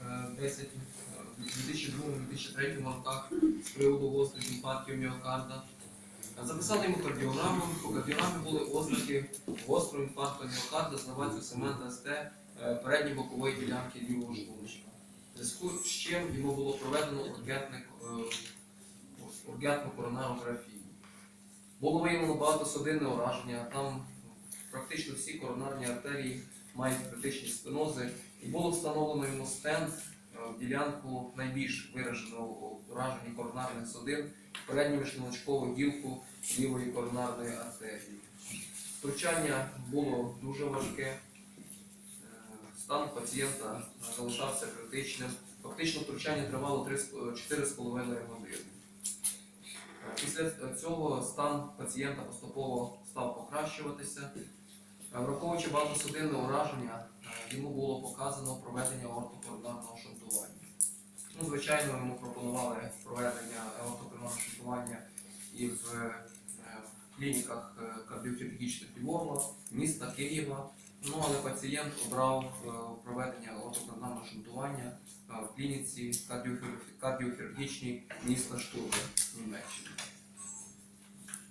е, 10 е, в 2002-2003 роках з приводу гострих інфарктів міокарда. Е, Записали йому кардіограму. По кардіограмі були ознаки гострого інфаркту міокарда з новацію семента СТ е, передньої бокової ділянки лівого. В зв'язку з чим йому було проведено ургентне, е, ургентну коронарографію. Було виявлено багатосудинне ураження, там практично всі коронарні артерії мають критичні стенози, і було встановлено йому стенд е, в ділянку найбільш вираженого ураження коронарних судин, передню шлуночкову гілку лівої коронарної артерії. Втручання було дуже важке. Е, Стан пацієнта залишався критичним. Фактично втручання тривало 4,5 години. Е, Після цього стан пацієнта поступово став покращуватися. Враховуючи багатосудинне ураження, е, йому було показано проведення ортокоронарного шунтування. Ну, звичайно, йому пропонували проведення ортокоронарного шунтування і в, е, клініках е, кардіохірургічних Львова, міста Києва. Ну, але пацієнт обрав е, проведення ортокоронарного шунтування в клініці кардіохір- кардіохірургічній міста Штурми, Німеччини.